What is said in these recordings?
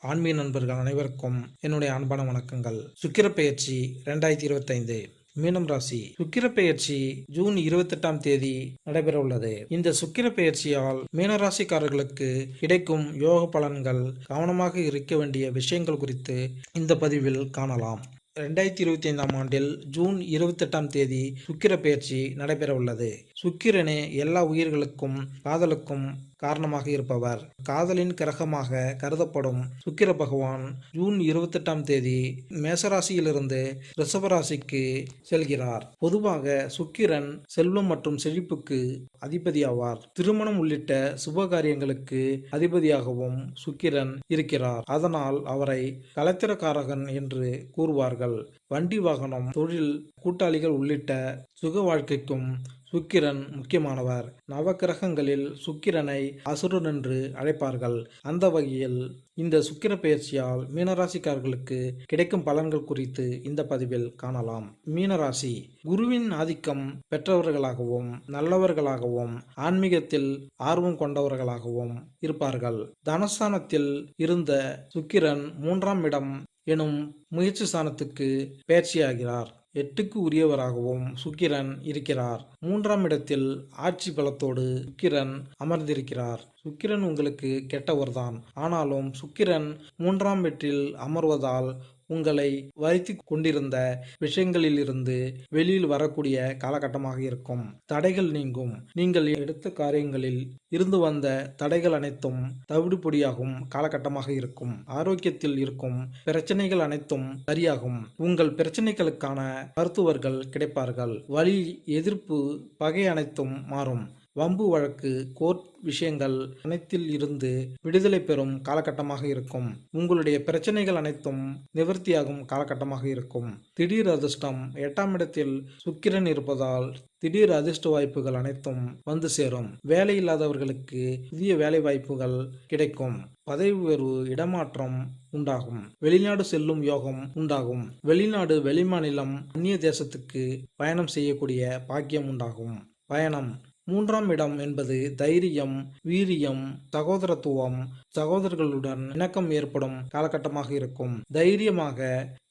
ஆன்மீக நண்பர்கள் அனைவருக்கும் என்னுடைய அன்பான வணக்கங்கள். சுக்கிர பெயர்ச்சி ரெண்டாயிரத்தி இருபத்தைந்து. மீனம் ராசி. சுக்கிர பெயர்ச்சி ஜூன் இருபத்தெட்டாம் தேதி நடைபெற உள்ளது இந்த சுக்கிர பெயர்ச்சியால் மீனராசிக்காரர்களுக்கு கிடைக்கும் யோக பலன்கள் கவனமாக இருக்க வேண்டிய விஷயங்கள் குறித்து இந்த பதிவில் காணலாம். ரெண்டாயிரத்தி இருபத்தி ஐந்தாம் ஆண்டில் ஜூன் இருபத்தெட்டாம் தேதி சுக்கிர பெயர்ச்சி நடைபெற உள்ளது சுக்கிரனே எல்லா உயிர்களுக்கும் காதலுக்கும் காரணமாக இருப்பவர். காதலின் கிரகமாக கருதப்படும் சுக்கிர பகவான் ஜூன் இருபத்தெட்டாம் தேதி மேசராசியிலிருந்து ரிஷபராசிக்கு செல்கிறார். பொதுவாக சுக்கிரன் செல்வம் மற்றும் செழிப்புக்கு அதிபதியாவார். திருமணம் உள்ளிட்ட சுப காரியங்களுக்கு அதிபதியாகவும் சுக்கிரன் இருக்கிறார். அதனால் அவரை கலத்திரக்காரகன் என்று கூறுவார்கள். வண்டி வாகனம் தொழில் கூட்டாளிகள் உள்ளிட்ட சுக வாழ்க்கைக்கும் சுக்கிரன் முக்கியமானவர். நவக்கிரகங்களில் சுக்கிரனை அசுரன் என்று அழைப்பார்கள். அந்த வகையில் இந்த சுக்கிர பயிற்சியால் மீனராசிக்காரர்களுக்கு கிடைக்கும் பலன்கள் குறித்து இந்த பதிவில் காணலாம். மீனராசி குருவின் ஆதிக்கம் பெற்றவர்களாகவும் நல்லவர்களாகவும் ஆன்மீகத்தில் ஆர்வம் கொண்டவர்களாகவும் இருப்பார்கள். தனஸ்தானத்தில் இருந்த சுக்கிரன் மூன்றாம் இடம் எனும் முயற்சி ஸ்தானத்துக்கு பயிற்சியாகிறார். எட்டுக்கு உரியவராகவும் சுக்கிரன் இருக்கிறார். மூன்றாம் இடத்தில் ஆட்சி பலத்தோடு சுக்கிரன் அமர்ந்திருக்கிறார். சுக்கிரன் உங்களுக்கு கெட்டவர்தான். ஆனாலும் சுக்கிரன் மூன்றாம் வீட்டில் அமர்வதால் உங்களை வருத்தி கொண்டிருந்த விஷயங்களிலிருந்து வெளியில் வரக்கூடிய காலகட்டமாக இருக்கும். தடைகள் நீங்கும். நீங்கள் எடுத்த காரியங்களில் இருந்து வந்த தடைகள் அனைத்தும் தவிடுபொடியாகும் காலகட்டமாக இருக்கும். ஆரோக்கியத்தில் இருக்கும் பிரச்சனைகள் அனைத்தும் சரியாகும். உங்கள் பிரச்சனைகளுக்கான மருத்துவர்கள் கிடைப்பார்கள். வழி எதிர்ப்பு பகை அனைத்தும் மாறும். வம்பு வழக்கு கோர்ட் விஷயங்கள் அனைத்தில் இருந்து விடுதலை பெறும் காலகட்டமாக இருக்கும். உங்களுடைய பிரச்சனைகள் அனைத்தும் நிவர்த்தியாகும் காலகட்டமாக இருக்கும். திடீர் அதிர்ஷ்டம் எட்டாம் இடத்தில் சுக்கிரன் இருப்பதால் திடீர் அதிர்ஷ்ட வாய்ப்புகள் அனைத்தும் வந்து சேரும். வேலை இல்லாதவர்களுக்கு புதிய வேலை வாய்ப்புகள் கிடைக்கும். பதவி உயர்வு இடமாற்றம் உண்டாகும். வெளிநாடு செல்லும் யோகம் உண்டாகும். வெளிநாடு வெளிமாநிலம் அந்நிய தேசத்துக்கு பயணம் செய்யக்கூடிய பாக்கியம் உண்டாகும். பயணம் மூன்றாம் இடம் என்பது தைரியம் வீரியம் சகோதரத்துவம் சகோதரர்களுடன் இணக்கம் ஏற்படும் காலகட்டமாக இருக்கும். தைரியமாக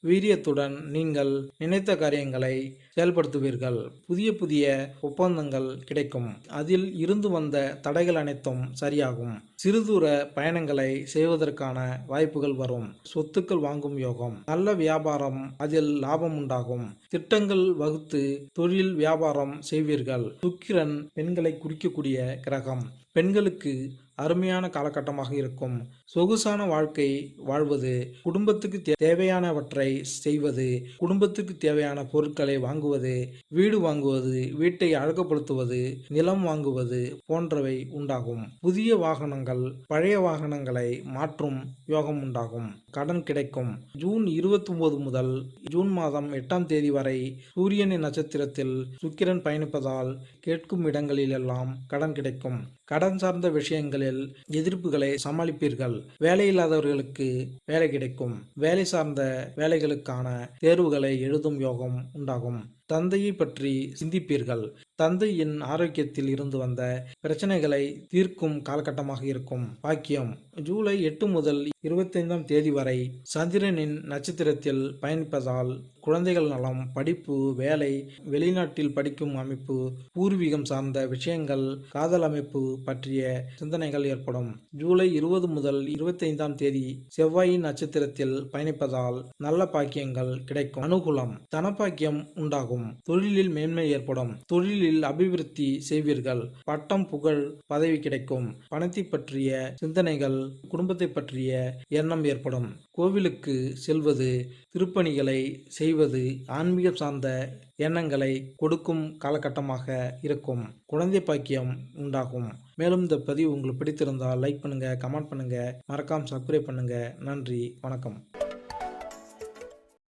வீரியத்துடன் நீங்கள் நினைத்த காரியங்களை செயல்படுத்துவீர்கள். புதிய புதிய ஒப்பந்தங்கள் கிடைக்கும். அதில் இருந்து வந்த தடைகள் அனைத்தும் சரியாகும். சிறுதூர பயணங்களை செய்வதற்கான வாய்ப்புகள் வரும். சொத்துக்கள் வாங்கும் யோகம். நல்ல வியாபாரம் அதில் லாபம் உண்டாகும். திட்டங்கள் வகுத்து தொழில் வியாபாரம் செய்வீர்கள். சுக்கிரன் பெண்களை குறிக்கக்கூடிய கிரகம். பெண்களுக்கு அருமையான காலகட்டமாக இருக்கும். சொகுசான வாழ்க்கை வாழ்வது குடும்பத்துக்கு தேவையானவற்றை செய்வது குடும்பத்துக்கு தேவையான பொருட்களை வாங்குவது வீடு வாங்குவது வீட்டை அழகுபடுத்துவது நிலம் வாங்குவது போன்றவை உண்டாகும். புதிய வாகனங்கள் பழைய வாகனங்களை மாற்றும் யோகம் உண்டாகும். கடன் கிடைக்கும். ஜூன் இருபத்தி ஒன்பது முதல் ஜூன் மாதம் எட்டாம் தேதி வரை சூரியனின் நட்சத்திரத்தில் சுக்கிரன் பயணிப்பதால் கேட்கும் இடங்களிலெல்லாம் கடன் கிடைக்கும். கடன் கடன் சார்ந்த விஷயங்களில் எதிர்ப்புகளை சமாளிப்பீர்கள். வேலையில்லாதவர்களுக்கு வேலை கிடைக்கும். வேலை சார்ந்த வேலைகளுக்கான தேர்வுகளை எழுதும் யோகம் உண்டாகும். தந்தையை பற்றி சிந்திப்பீர்கள். தந்தையின் ஆரோக்கியத்தில் இருந்து வந்த பிரச்சனைகளை தீர்க்கும் காலகட்டமாக இருக்கும். பாக்கியம். ஜூலை எட்டு முதல் இருபத்தைந்தாம் தேதி வரை சந்திரனின் நட்சத்திரத்தில் பயணிப்பதால் குழந்தைகள் நலம் படிப்பு வேலை வெளிநாட்டில் படிக்கும் அமைப்பு பூர்வீகம் சார்ந்த விஷயங்கள் காதல் அமைப்பு பற்றிய சிந்தனைகள் ஏற்படும். ஜூலை இருபது முதல் இருபத்தைந்தாம் தேதி செவ்வாயின் நட்சத்திரத்தில் பயணிப்பதால் நல்ல பாக்கியங்கள் கிடைக்கும். அனுகூலம். தனப்பாக்கியம் உண்டாகும். தொழிலில் மேன்மை ஏற்படும். தொழிலில் அபிவிருத்தி செய்வீர்கள். பட்டம் புகழ் பதவி கிடைக்கும். பணத்தை பற்றிய சிந்தனைகள் குடும்பத்தை பற்றிய எண்ணம் ஏற்படும். கோவிலுக்கு செல்வது திருப்பணிகளை செய்வது ஆன்மீகம் சார்ந்த எண்ணங்களை கொடுக்கும் காலகட்டமாக இருக்கும். குழந்தை பாக்கியம் உண்டாகும். மேலும் இந்த பதிவு உங்களுக்கு பிடித்திருந்தால் லைக் பண்ணுங்க கமெண்ட் பண்ணுங்க. மறக்காம சப்ஸ்கிரைப் பண்ணுங்க. நன்றி வணக்கம்.